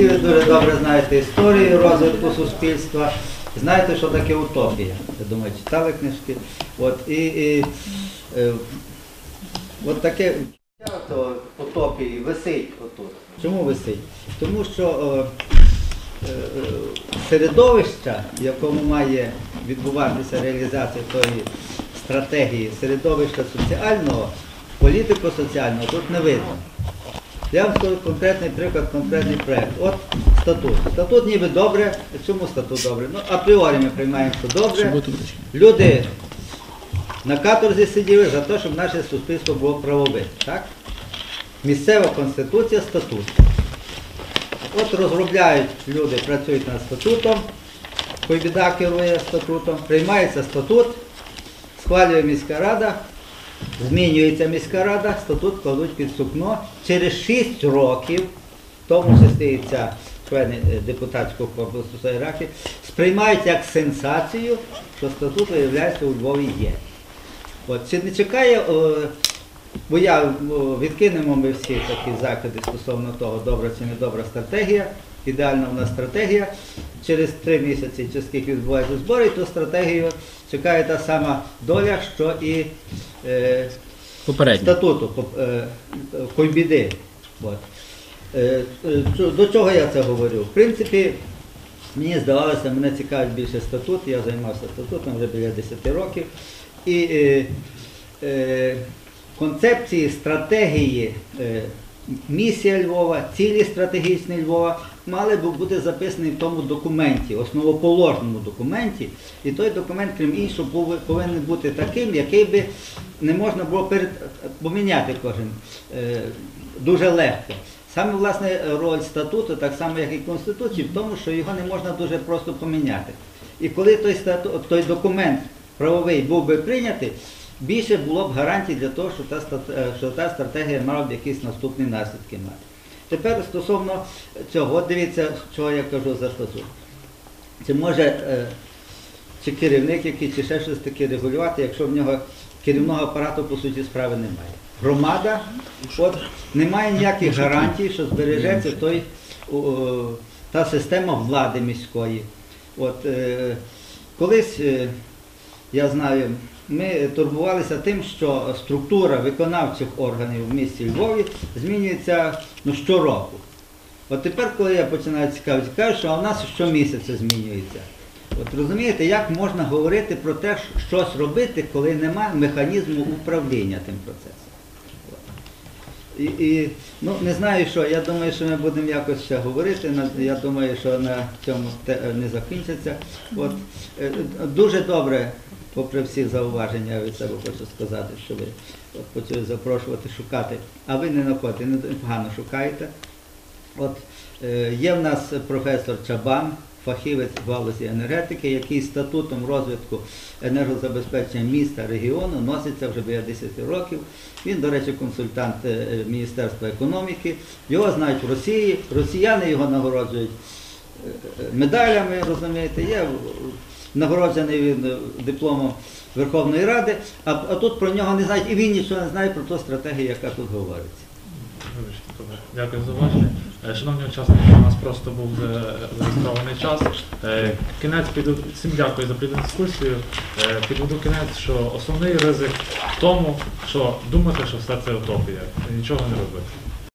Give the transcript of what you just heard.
всі ви дуже добре знаєте історію розвитку суспільства. Знаєте, що таке утопія. Я думаю, читали книжки. От, і, і е, от таке то утопії висить отут. Чому висить? Тому що е, е, середовища, в якому має відбуватися реалізація тої стратегії, середовища соціального, політико-соціального тут не видно. Я вам скажу конкретний приклад, конкретний проєкт. От статут. Статут ніби добре. Чому статут добре? Ну, апріорі ми приймаємо, що добре. Люди на каторзі сиділи за те, щоб наше суспільство було правове. Так? Місцева конституція, статут. От розробляють люди, працюють над статутом, Койбіда керує статутом, приймається статут, схвалює міська рада, змінюється міська рада, статут кладуть під сукно. Через 6 років, в тому числі ця члени е, депутатського корпусу Сайраки, сприймають як сенсацію, що статут, виявляється, у Львові є. От, чи не чекає, бо я відкинемо ми всі такі закиди стосовно того, добра чи не добра стратегія, ідеальна у нас стратегія. Через три місяці, чи скільки відбуваються збори, то стратегію чекає та сама доля, що і е, Попередньо. статуту хойбіди. е, Койбіди. От. Е, е, До чого я це говорю? В принципі, мені здавалося, мене цікавить більше статут, я займався статутом вже біля 10 років. І концепції, стратегії, місія Львова, цілі стратегічні Львова мали б бути записані в тому документі, основоположному документі. І той документ, крім іншого, повинен бути таким, який би не можна було поміняти кожен е, дуже легко. Саме власне роль статуту, так само як і Конституції, в тому, що його не можна дуже просто поміняти. І коли той, стату, той документ правовий був би прийнятий, більше було б гарантій для того, що та, е, що та стратегія мала б якісь наступні наслідки мати. Тепер стосовно цього, от дивіться, чого я кажу за статут. Це може е, чи керівник, який, чи ще щось таке регулювати, якщо в нього керівного апарату по суті справи немає. Громада, от немає ніяких гарантій, що збережеться той, о, та система влади міської. От, е, колись, е, я знаю, ми турбувалися тим, що структура виконавчих органів в місті Львові змінюється ну, щороку. От тепер, коли я починаю цікавитися, кажу, що у нас щомісяця змінюється. От розумієте, як можна говорити про те, що щось робити, коли немає механізму управління тим процесом. І, і ну, не знаю, що, я думаю, що ми будемо якось ще говорити, я думаю, що на цьому не закінчиться. От, е, дуже добре, попри всі зауваження, я від себе хочу сказати, що ви от, почали запрошувати шукати, а ви не знаходите, не погано шукаєте. От е, є в нас професор Чабан, фахівець в галузі енергетики, який статутом розвитку енергозабезпечення міста, регіону носиться вже біля 10 років. Він, до речі, консультант е, Міністерства економіки. Його знають в Росії, росіяни його нагороджують е, е, медалями, розумієте, є нагороджений він е, дипломом Верховної Ради, а, а тут про нього не знають, і він нічого не знає про ту стратегію, яка тут говориться. Дякую за уваження. Е, Шановні учасники, у нас просто був е, зареєстрований час. Кінець піду всім дякую за плідну дискусію. Підведу кінець, що основний ризик в тому, що думати, що все це утопія, нічого не робити.